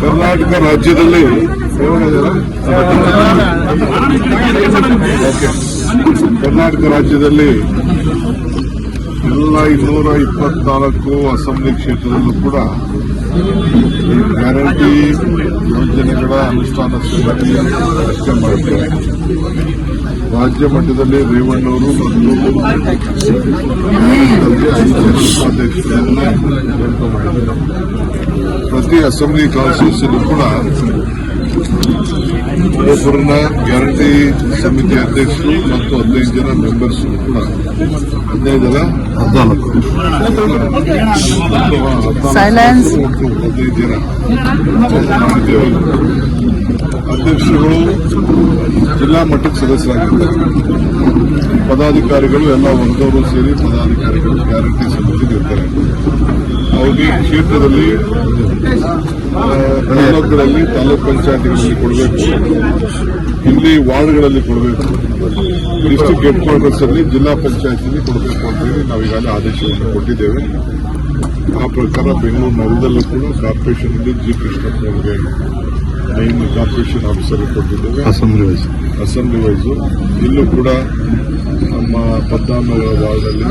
ಕರ್ನಾಟಕ ರಾಜ್ಯದಲ್ಲಿ. ಕರ್ನಾಟಕ ರಾಜ್ಯದಲ್ಲಿ ಎಲ್ಲ ಇನ್ನೂರ ಇಪ್ಪತ್ನಾಲ್ಕು ಅಸೆಂಬ್ಲಿ ಕ್ಷೇತ್ರದಲ್ಲೂ ಕೂಡ ಗ್ಯಾರಂಟಿ ಯೋಜನೆಗಳ ಅನುಷ್ಠಾನ ಸಮಿತಿ ಮಾಡುತ್ತೇವೆ ರಾಜ್ಯ ಮಟ್ಟದಲ್ಲಿ ರೇವಣ್ಣವರು ಪ್ರತಿ ಅಸೆಂಬ್ಲಿ ಕಾನ್ಸ್ಟಿಟ್ಯೂನ್ಸಿಲೂ ಕೂಡ ಒಬ್ಬರನ್ನ ಗ್ಯಾರಂಟಿ ಸಮಿತಿ ಅಧ್ಯಕ್ಷರು ಮತ್ತು ಹದಿನೈದು ಜನ ಮೆಂಬರ್ಸ್ ಕೂಡ ಹದಿನೈದು ಜನ. ಹದಿನಾಲ್ಕು. ಹದಿನೈದು ಜನ. ಅಧ್ಯಕ್ಷರುಗಳು ಜಿಲ್ಲಾ ಮಟ್ಟಕ್ಕೆ ಸದಸ್ಯರಾಗಿದ್ದಾರೆ. ಪದಾಧಿಕಾರಿಗಳು ಎಲ್ಲ ಒಂದವರು ಸೇರಿ ಪದಾಧಿಕಾರಿಗಳು ಗ್ಯಾರಂಟಿ ಸಮಿತಿಗೆ ಇರ್ತಾರೆ ಕ್ಷೇತ್ರದಲ್ಲಿ ಆ, ತಾಲೂಕುಗಳಲ್ಲಿ ತಾಲೂಕ್ ಪಂಚಾಯತಿಗಳಲ್ಲಿ ಕೊಡಬೇಕು. ಇಲ್ಲಿ ವಾರ್ಡ್ಗಳಲ್ಲಿ ಕೊಡಬೇಕು. ಡಿಸ್ಟಿಕ್ ಹೆಡ್ ಕ್ವಾರ್ಟರ್ಸ್ ಅಲ್ಲಿ ಜಿಲ್ಲಾ ಪಂಚಾಯತಿಗೆ ಕೊಡಬೇಕು ಅಂತ ಹೇಳಿ ನಾವು ಈಗಾಗಲೇ ಆದೇಶವನ್ನು ಕೊಟ್ಟಿದ್ದೇವೆ. ಆ ಪ್ರಕಾರ ಬೆಂಗಳೂರು ನಗರದಲ್ಲೂ ಕೂಡ ಕಾರ್ಪೊರೇಷನ್ ಅಲ್ಲಿ ಜಿ ಕೃಷ್ಣಪ್ಪ ಅವರಿಗೆ ಮೈನ್ ಕಾರ್ಪೊರೇಷನ್ ಆಫೀಸರ್ ಕೊಟ್ಟಿದ್ದೇವೆ. ಅಸೆಂಬ್ಲಿ ವೈಸ್ ಅಸೆಂಬ್ಲಿ ವೈಸು ಇಲ್ಲೂ ಕೂಡ ನಮ್ಮ ಪದ್ನಾನಗರ ವಾರ್ಡಲ್ಲಿ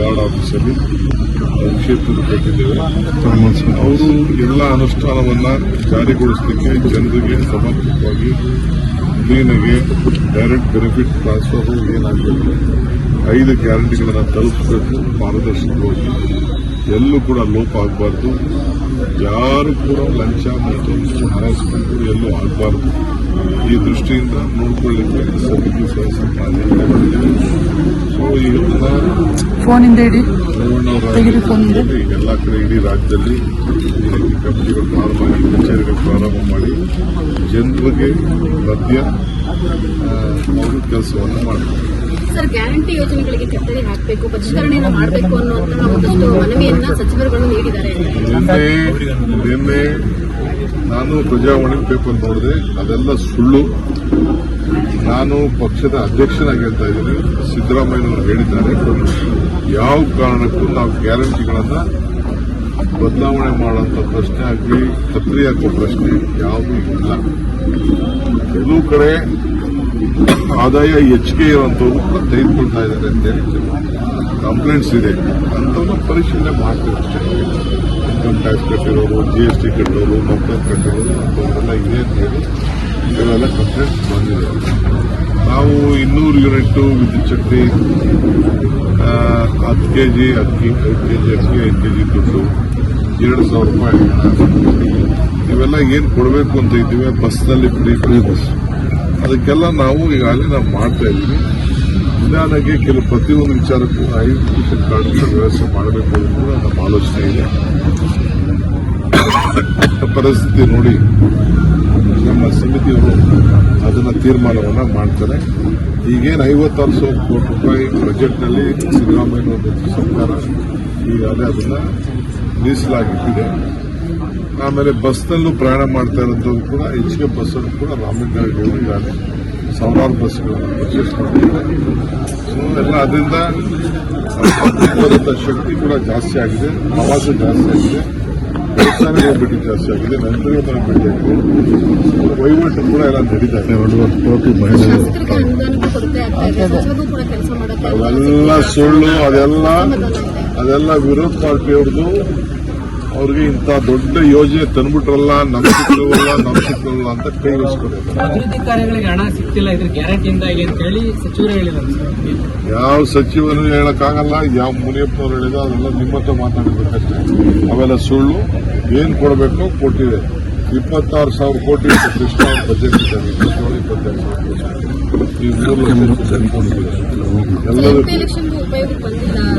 ವಾರ್ಡ್ ಆಫೀಸಲ್ಲಿ ಕ್ಷೇತ್ರದಲ್ಲಿ ಕ್ಷೇತ್ರದ ಕೊಟ್ಟಿದ್ದೇವೆ ಅವರು ಎಲ್ಲ ಅನುಷ್ಠಾನವನ್ನು ಜಾರಿಗೊಳಿಸಲಿಕ್ಕೆ ಜನರಿಗೆ ಸಮರ್ಪಕವಾಗಿ ಕ್ಲೀನಿಗೆ ಡೈರೆಕ್ಟ್ ಬೆನಿಫಿಟ್ ಟ್ರಾನ್ಸ್ಫರ್ ಏನಾಗಬೇಕು, ಐದು ಗ್ಯಾರಂಟಿಗಳನ್ನು ತಲುಪಿಸಬೇಕು ಪಾರದರ್ಶಕವಾಗಿ. ಎಲ್ಲೂ ಕೂಡ ಲೋಪ ಆಗಬಾರ್ದು. ಯಾರು ಕೂಡ ಲಂಚ ಮತ್ತು ಹರಾಸ್ಮೆಂಟ್ ಎಲ್ಲೂ ಆಗಬಾರ್ದು. ಈ ದೃಷ್ಟಿಯಿಂದ ನೋಡಿಕೊಳ್ಳಿಕ್ಕೆ ಸಮಿತಿ ಸೊ ತೆಗೆದು ಎಲ್ಲ ಕಡೆ ಇಡೀ ರಾಜ್ಯದಲ್ಲಿ ಕಂಪನಿಗಳು ಪ್ರಾರಂಭ ಮಾಡಿ ಕಚೇರಿಗಳು ಪ್ರಾರಂಭ ಮಾಡಿ ಜನರಿಗೆ ಮಧ್ಯ ಅವರು ಕೆಲಸವನ್ನು ಮಾಡ್ತಾರೆ. ಸರ್, ಗ್ಯಾರಂಟಿ ಯೋಜನೆಗಳಿಗೆ ಕತ್ತರಿ ಹಾಕಬೇಕು, ಪರಿಷ್ಕರಣೆಯನ್ನು ಮಾಡಬೇಕು ಅನ್ನುವಂತಹ ಒಂದಷ್ಟು ಮನವಿಯನ್ನ ಸಚಿವರುಗಳು ನೀಡಿದ್ದಾರೆ. ನಿನ್ನೆ ನಾನು ಪ್ರಜಾವಾಣಿ ಪೇಪರ್ ನೋಡಿದೆ. ಅದೆಲ್ಲ ಸುಳ್ಳು. ನಾನು ಪಕ್ಷದ ಅಧ್ಯಕ್ಷನಾಗಿ ಹೇಳ್ತಾ ಇದ್ದೀನಿ. ಸಿದ್ದರಾಮಯ್ಯನವರು ಹೇಳಿದ್ದಾರೆ. ಯಾವ ಕಾರಣಕ್ಕೂ ನಾವು ಗ್ಯಾರಂಟಿಗಳನ್ನ ಬದಲಾವಣೆ ಮಾಡುವಂತ ಪ್ರಶ್ನೆ ಆಗಲಿ ಕತ್ರಿ ಹಾಕುವ ಪ್ರಶ್ನೆ ಯಾವುದೂ ಇಲ್ಲ. ಎಲ್ಲೂ ಕಡೆ ಆದಾಯ ಹೆಚ್ಚಿಗೆ ಇರುವಂತವ್ರು ಕೂಡ ತೆಗೆದುಕೊಳ್ತಾ ಇದ್ದಾರೆ ಅಂತೇಳಿ ಕಂಪ್ಲೇಂಟ್ಸ್ ಇದೆ. ಅಂಥವ್ರನ್ನ ಪರಿಶೀಲನೆ ಮಾಡ್ತೀವಿ ಅಷ್ಟೇ. ಇನ್ಕಮ್ ಟ್ಯಾಕ್ಸ್ ಕಟ್ಟಿರೋರು ಜಿ ಎಸ್ ಟಿ ಕಟ್ಟಿರೋರು, ಮೊತ್ತ ಕಟ್ಟಿರೋರು ಅಂಥವ್ರೆಲ್ಲ ಇದೆ ಅಂತ ಹೇಳಿ ಇವೆಲ್ಲ ಕಂಪ್ಲೇಂಟ್ಸ್ ಬಂದಿದೆ. ನಾವು ಇನ್ನೂರು ಯೂನಿಟ್ ವಿದ್ಯುತ್ ಶಕ್ತಿ ಹತ್ತು ಕೆ ಜಿ ಅಕ್ಕಿ, ಐದು ಕೆ ಜಿ ಅಕ್ಕಿ, ಐದು ಕೆ ಜಿ ದುಡ್ಡು, ಎರಡು ಸಾವಿರ ರೂಪಾಯಿ ಇವೆಲ್ಲ ಏನು ಕೊಡಬೇಕು ಅಂತ ಇದ್ದೀವಿ? ಬಸ್ನಲ್ಲಿ ಫ್ರೀ ಫ್ರೀ ಬಸ್. ಅದಕ್ಕೆಲ್ಲ ನಾವು ಈಗಾಗಲೇ ನಾವು ಮಾಡ್ತಾ ಇದ್ದೀವಿ. ನಿಧಾನಕ್ಕೆ ಕೆಲವು ಪ್ರತಿಯೊಂದು ವಿಚಾರಕ್ಕೂ ಐಡೆಂಟಿಫಿಕೇಶನ್ ಕಾರ್ಡ್ ವ್ಯವಸ್ಥೆ ಮಾಡಬೇಕು ಕೂಡ ನಮ್ಮ ಆಲೋಚನೆ ಇದೆ. ಪರಿಸ್ಥಿತಿ ನೋಡಿ ನಮ್ಮ ಸಮಿತಿಯವರು ಅದನ್ನ ತೀರ್ಮಾನವನ್ನ ಮಾಡ್ತಾರೆ. ಈಗೇನು ಐವತ್ತಾರು ಸಾವಿರ ಕೋಟಿ ರೂಪಾಯಿ ಬಜೆಟ್ನಲ್ಲಿ ಸಿದ್ದರಾಮಯ್ಯ ಸರ್ಕಾರ ಈಗಾಗಲೇ ಅದನ್ನ ಮೀಸಲಾಗಿಟ್ಟಿದೆ. ಆಮೇಲೆ ಬಸ್ನಲ್ಲೂ ಪ್ರಯಾಣ ಮಾಡ್ತಾ ಇರೋದು ಕೂಡ ಹೆಚ್ಚಿಗೆ ಬಸ್ಸನ್ನು ಕೂಡ ರಾಮಲಿಂಗಾರೆಡ್ಡಿ ಅವರು ಈಗಾಗಲೇ ಸಾವಿರಾರು ಬಸ್ಗಳನ್ನು ಪರ್ಚೇಸ್ ಮಾಡಿದ್ದಾರೆ ಸೊ ಎಲ್ಲ ಅದರಿಂದ ಬರುವಂಥ ಶಕ್ತಿ ಕೂಡ ಜಾಸ್ತಿ ಆಗಿದೆ. ಪ್ರವಾಸ ಜಾಸ್ತಿ ಆಗಿದೆ. ದೇವಸ್ಥಾನಗಳ ಭೇಟಿ ಜಾಸ್ತಿ ಆಗಿದೆ. ಭೇಟಿ ಆಗಿದೆ. ವಹಿವಾಟು ಕೂಡ ಎಲ್ಲ ನಡೀತಾ ಇದೆ. ಕೋಟಿ ಮಹಿಳೆಯರು ಅವೆಲ್ಲ ಸುಳ್ಳು ಅದೆಲ್ಲ ಅದೆಲ್ಲ ವಿರೋಧ ಪಾರ್ಟಿಯವ್ರದ್ದು. ಅವ್ರಿಗೆ ಇಂಥ ದೊಡ್ಡ ಯೋಜನೆ ತಂದ್ಬಿಟ್ರಲ್ಲ ನಮ್ ಸಿಕ್ಕಲ್ಲ ನಮ್ ಸಿಕ್ಕಲ್ಲ ಅಂತ ಅಭಿವೃದ್ಧಿ ಕಾರ್ಯಗಳಿಗೆ ಹಣ ಸಿಕ್ತಿಲ್ಲ ಇದ್ರ ಗ್ಯಾರಂಟಿಯಿಂದ ಅಂತ ಹೇಳಿ ಸಚಿವರು ಹೇಳಿದ್ದಾರೆ ಸರ್. ಯಾವ ಸಚಿವರು ಹೇಳಕ್ಕಾಗಲ್ಲ ಯಾವ ಮುನಿಯಪ್ಪನವ್ರು ಹೇಳಿದ ಅದೆಲ್ಲ ನಿಮ್ಮ ಹತ್ರ ಮಾತಾಡಬೇಕಷ್ಟೇ. ಅವೆಲ್ಲ ಸುಳ್ಳು ಏನ್ ಕೊಡಬೇಕು ಕೊಟ್ಟಿದೆ. ಇಪ್ಪತ್ತಾರು ಸಾವಿರ ಕೋಟಿ ಕೃಷ್ಣ ಬಜೆಟ್ ಇಪ್ಪತ್ತಾರು ಸಾವಿರ ಕೋಟಿ. ಎಲ್ಲರೂ ಎಲ್ಲದಕ್ಕೂ